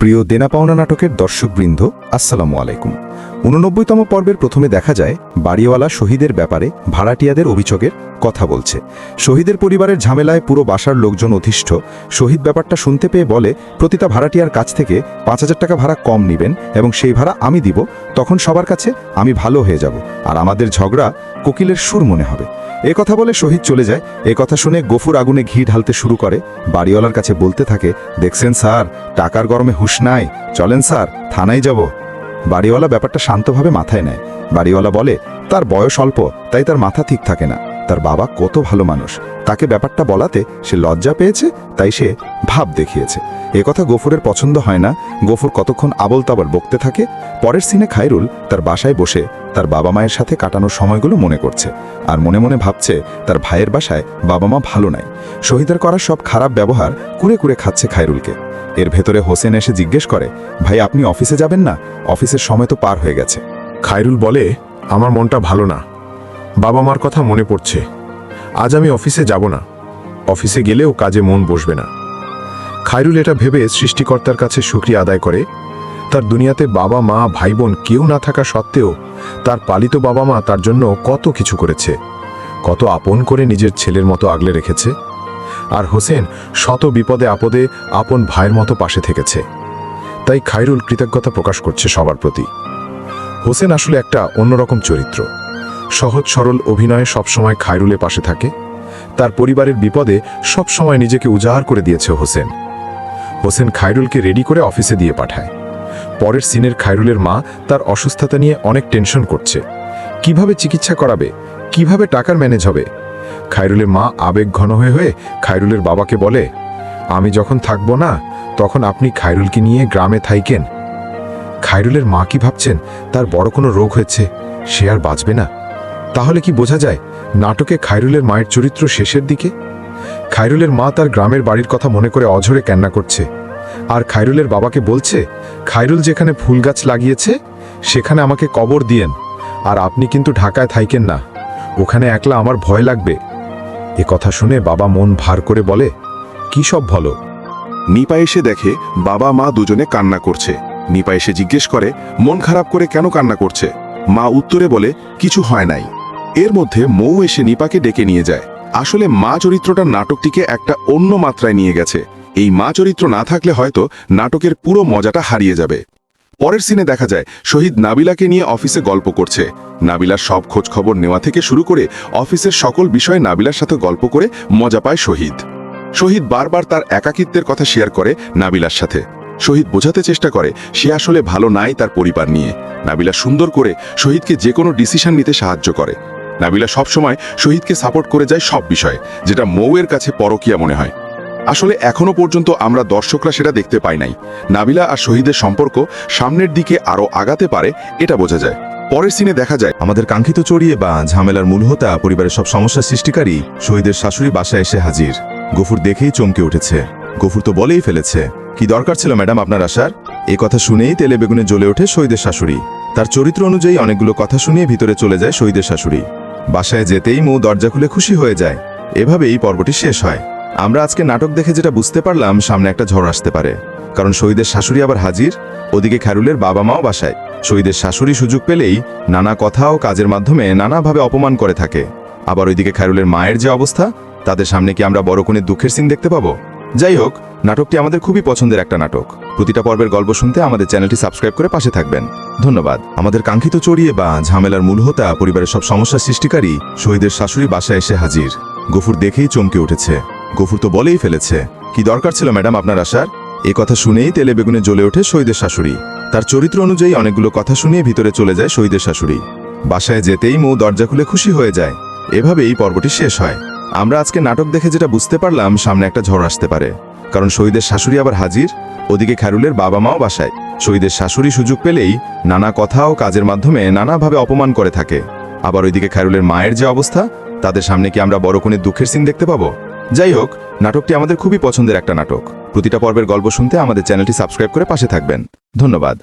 প্রিয় দেনা পাওনা নাটকের দর্শকবৃন্দ আসসালামু আলাইকুম। উননব্বইতম পর্বের প্রথমে দেখা যায়, বাড়িওয়ালা শহীদের ব্যাপারে ভাড়াটিয়াদের অভিযোগের কথা বলছে। শহীদের পরিবারের ঝামেলায় পুরো বাসার লোকজন অধিষ্ঠ। শহীদ ব্যাপারটা শুনতে পেয়ে বলে, প্রতিটা ভাড়াটিয়ার কাছ থেকে পাঁচ হাজার টাকা ভাড়া কম নেবেন এবং সেই ভাড়া আমি দিব। তখন সবার কাছে আমি ভালো হয়ে যাব। আর আমাদের ঝগড়া কোকিলের সুর মনে হবে। এ কথা বলে শহীদ চলে যায়। এ কথা শুনে গফুর আগুনে ঘি ঢালতে শুরু করে। বাড়িওয়ালার কাছে বলতে থাকে, দেখছেন স্যার, টাকার গরমে হুঁশ নাই। চলেন স্যার, থানায় যাব। বাড়িওয়ালা ব্যাপারটা শান্তভাবে মাথায় নেয়। বাড়িওয়ালা বলে, তার বয়স অল্প, তাই তার মাথা ঠিক থাকে না। তার বাবা কত ভালো মানুষ। তাকে ব্যাপারটা বলাতে সে লজ্জা পেয়েছে, তাই সে ভাব দেখিয়েছে। এ কথা গফুরের পছন্দ হয় না। গফুর কতক্ষণ আবল তাবল বকতে থাকে। পরের সিনে খাইরুল তার বাসায় বসে তার বাবা মায়ের সাথে কাটানোর সময়গুলো মনে করছে আর মনে মনে ভাবছে তার ভাইয়ের বাসায় বাবা মা ভালো নাই। শহীদের করা সব খারাপ ব্যবহার কুরে কুরে খাচ্ছে খাইরুলকে এর ভেতরে হোসেন এসে জিজ্ঞেস করে, ভাই, আপনি অফিসে যাবেন না? অফিসের সময় তো পার হয়ে গেছে। খায়রুল বলে, আমার মনটা ভালো না। বাবা মার কথা মনে পড়ছে। আজ আমি অফিসে যাব না। অফিসে গেলেও কাজে মন বসবে না। খায়রুল এটা ভেবে সৃষ্টিকর্তার কাছে শুক্রিয়া আদায় করে, তার দুনিয়াতে বাবা মা ভাই বোন কেউ না থাকা সত্ত্বেও তার পালিত বাবা মা তার জন্য কত কিছু করেছে। কত আপন করে নিজের ছেলের মতো আগলে রেখেছে। আর হোসেন শত বিপদে আপদে আপন ভাইয়ের মতো পাশে থেকেছে। তাই খায়রুল কৃতজ্ঞতা প্রকাশ করছে সবার প্রতি। হোসেন আসলে একটা অন্যরকম চরিত্র। সহজ সরল অভিনয়ে সবসময় খায়রুলের পাশে থাকে। তার পরিবারের বিপদে সবসময় নিজেকে উজাহার করে দিয়েছে হোসেন। হোসেন খায়রুলকে রেডি করে অফিসে দিয়ে পাঠায়। পরের সিনের খায়রুলের মা তার অসুস্থতা নিয়ে অনেক টেনশন করছে। কীভাবে চিকিৎসা করাবে? কীভাবে টাকার ম্যানেজ হবে? খায়রুলের মা আবেগ ঘন হয়ে হয়ে খায়রুলের বাবাকে বলে, আমি যখন থাকব না, তখন আপনি খায়রুলকে নিয়ে গ্রামে থাইকেন। খায়রুলের মা কি ভাবছেন? তার বড় কোনো রোগ হয়েছে, সে আর বাঁচবে না। তাহলে কি বোঝা যায় নাটকে খায়রুলের মায়ের চরিত্র শেষের দিকে? খায়রুলের মা তার গ্রামের বাড়ির কথা মনে করে অঝরে কান্না করছে। আর খায়রুলের বাবাকে বলছে, খায়রুল যেখানে ফুল গাছ লাগিয়েছে, সেখানে আমাকে কবর দিয়েন। আর আপনি কিন্তু ঢাকায় থাইকেন না। ওখানে একলা আমার ভয় লাগবে। এ কথা শুনে বাবা মন ভার করে বলে, কি সব বলো? নিপা এসে দেখে বাবা মা দুজনে কান্না করছে। নিপা এসে জিজ্ঞেস করে, মন খারাপ করে কেন কান্না করছে? মা উত্তরে বলে, কিছু হয় নাই। এর মধ্যে মৌ এসে নিপাকে ডেকে নিয়ে যায়। আসলে মা চরিত্রটা নাটকটিকে একটা অন্য মাত্রায় নিয়ে গেছে। এই মা চরিত্র না থাকলে হয়তো নাটকের পুরো মজাটা হারিয়ে যাবে। পরের সিনে দেখা যায়, শহীদ নাবিলাকে নিয়ে অফিসে গল্প করছে। নাবিলার সব খোঁজ খবর নেওয়া থেকে শুরু করে অফিসের সকল বিষয়ে নাবিলার সাথে গল্প করে মজা পায় শহীদ। শহীদ বারবার তার একাকিত্বের কথা শেয়ার করে নাবিলার সাথে। শহীদ বোঝাতে চেষ্টা করে, সে আসলে ভালো নাই তার পরিবার নিয়ে। নাবিলা সুন্দর করে শহীদকে যে কোনো ডিসিশন নিতে সাহায্য করে। নাবিলা সবসময় শহীদকে সাপোর্ট করে যায় সব বিষয়ে, যেটা মৌয়ের কাছে পরকিয়া মনে হয়। আসলে এখনও পর্যন্ত আমরা দর্শকরা সেটা দেখতে পাই নাই। নাবিলা আর শহীদের সম্পর্ক সামনের দিকে আরও আগাতে পারে, এটা বোঝা যায়। পরের সিনে দেখা যায়, আমাদের কাঙ্ক্ষিত চড়িয়ে বা ঝামেলার মূল হোতা পরিবারের সব সমস্যা সৃষ্টিকারী শহীদের শাশুড়ি বাসায় এসে হাজির। গফুর দেখেই চমকে উঠেছে। গফুর তো বলেই ফেলেছে, কি দরকার ছিল ম্যাডাম আপনার আসার? এই কথা শুনেই তেলে বেগুনে জ্বলে ওঠে শহীদের শাশুড়ি। তার চরিত্র অনুযায়ী অনেকগুলো কথা শুনিয়ে ভিতরে চলে যায় শহীদের শাশুড়ি। বাসায় যেতেই মৌ দরজা খুলে খুশি হয়ে যায়। এভাবেই পর্বটি শেষ হয়। আমরা আজকে নাটক দেখে যেটা বুঝতে পারলাম, সামনে একটা ঝড় আসতে পারে। কারণ শহীদের শাশুড়ি আবার হাজির, ওদিকে খ্যারুলের বাবা মাও বাসায়। শহীদের শাশুড়ি সুযোগ পেলেই নানা কথা ও কাজের মাধ্যমে নানাভাবে অপমান করে থাকে। আবার ওইদিকে খ্যারুলের মায়ের যে অবস্থা, তাদের সামনে কি আমরা বড় কোণে দুঃখের সিন দেখতে পাবো? যাই হোক, নাটকটি আমাদের খুবই পছন্দের একটা নাটক। প্রতিটা পর্বের গল্প শুনতে আমাদের চ্যানেলটি সাবস্ক্রাইব করে পাশে থাকবেন। ধন্যবাদ। আমাদের কাঙ্ক্ষিত চড়িয়ে বা ঝামেলার মূল হোতা, পরিবারের সব সমস্যা সৃষ্টিকারী শহীদের শাশুড়ি বাসায় এসে হাজির। গফুর দেখেই চমকে উঠেছে। গফুর তো বলেই ফেলেছে। কি দরকার ছিল, ম্যাডাম, আপনার আসার? এ কথা শুনেই তেলে বেগুনে জ্বলে ওঠে শহীদের শাশুড়ি। তার চরিত্র অনুযায়ী অনেকগুলো কথা শুনিয়ে ভিতরে চলে যায় শহীদের শাশুড়ি। বাসায় যেতেই মৌ দরজা খুলে খুশি হয়ে যায়। এভাবেই পর্বটি শেষ হয়। আমরা আজকে নাটক দেখে যেটা বুঝতে পারলাম, সামনে একটা ঝড় আসতে পারে। কারণ শহীদের শাশুড়ি আবার হাজির, ওদিকে খ্যারুলের বাবা মাও বাসায়। শহীদের শাশুড়ি সুযোগ পেলেই নানা কথা ও কাজের মাধ্যমে নানাভাবে অপমান করে থাকে। আবার ওইদিকে খ্যারুলের মায়ের যে অবস্থা, তাদের সামনে কি আমরা বড় কোণে দুঃখের সিন দেখতে পাবো? যাই হোক, নাটকটি আমাদের খুবই পছন্দের একটা নাটক। প্রতিটা পর্বের গল্প শুনতে আমাদের চ্যানেলটি সাবস্ক্রাইব করে পাশে থাকবেন। ধন্যবাদ।